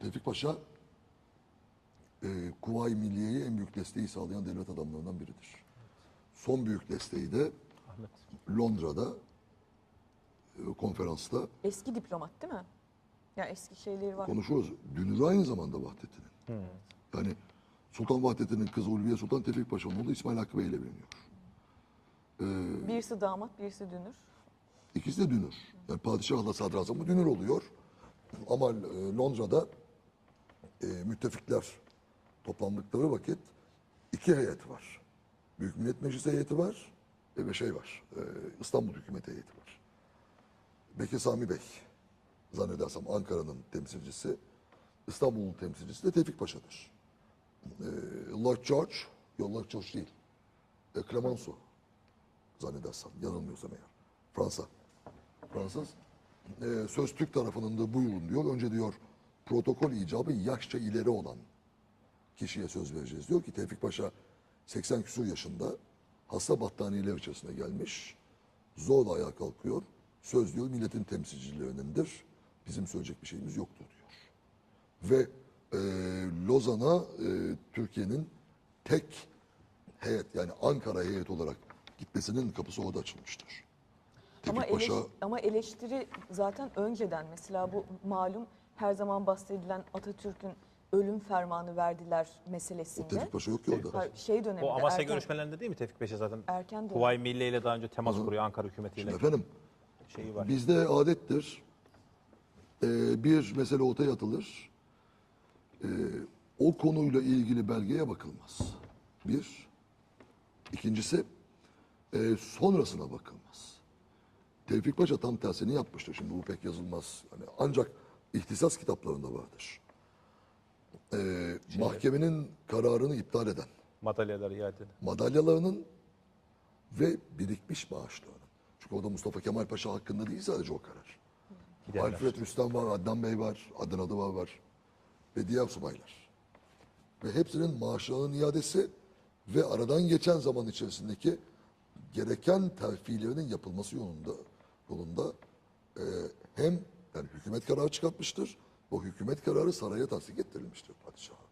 Tevfik Paşa e, Kuvayi Milliye'ye en büyük desteği sağlayan devlet adamlarından biridir. Son büyük desteği de Ahmet. Londra'da e, konferansta Eski diplomat değil mi? Ya eski şeyleri var. konuşuyoruz. Dünür aynı zamanda Vahdettin'in. Yani Sultan Vahdettin'in kızı Ulviye Sultan Tevfik Paşa'nın oğlu İsmail Hakkı Bey ile evleniyor. Birisi damat, birisi dünür. İkisi de Dünür. Yani padişahla sadrazamı Dünür oluyor. Ama e, Londra'da e, müttefikler toplandıkları vakit iki heyet var. Büyük Millet Meclisi heyeti var ve bir şey var. e, İstanbul Hükümeti heyeti var. Bekir Sami Bey zannedersem Ankara'nın temsilcisi. İstanbul'un temsilcisi de Tevfik Paşa'dır. E, Lord George, yok Lord George değil. E, Clemenceau zannedersem yanılmıyorsam eğer. Fransa. Fransız. E, söz Türk tarafının da buyurun diyor. Önce diyor protokol icabı yaşça ileri olan kişiye söz vereceğiz. Diyor ki Tevfik Paşa 80 küsur yaşında hasta battaniyeler içerisine gelmiş. Zorla ayağa kalkıyor. Söz diyor milletin temsilcilerindendir. Bizim söyleyecek bir şeyimiz yoktur diyor. Ve e, Lozan'a e, Türkiye'nin tek heyet yani Ankara heyet olarak gitmesinin kapısı orada açılmıştır. Ama, Tevfik eleş- Paşa ama eleştiri zaten önceden mesela bu malum her zaman bahsedilen Atatürk'ün ölüm fermanı verdiler meselesinde. Tevfik Paşa yok ki orada. Hayır, şey döneminde O Amasya erken- görüşmelerinde değil mi Tevfik Paşa zaten? Erken dönem. Kuvayi Milliye ile daha önce temas kuruyor Ankara hükümetiyle. Şimdi efendim Şeyi var. bizde adettir e, bir mesele ortaya atılır. E, o konuyla ilgili belgeye bakılmaz. Bir. İkincisi e, sonrasına bakılmaz. Tevfik Paşa tam tersini yapmıştır. Şimdi bu pek yazılmaz. Yani ancak ihtisas kitaplarında vardır. E, mahkemenin kararını iptal eden Madalyaları iade eden. madalyalarının ve birikmiş maaşlarının. Çünkü orada Mustafa Kemal Paşa hakkında değil sadece o karar. Giderler. Alfred Rüstem var, Adnan Bey var, Adnan Adıvar var ve diğer subaylar. Ve hepsinin maaşlarının iadesi ve aradan geçen zaman içerisindeki gereken terfilerinin yapılması yolunda yolunda e, hem yani hükümet kararı çıkartmıştır. O hükümet kararı saraya tasdik ettirilmiştir padişaha.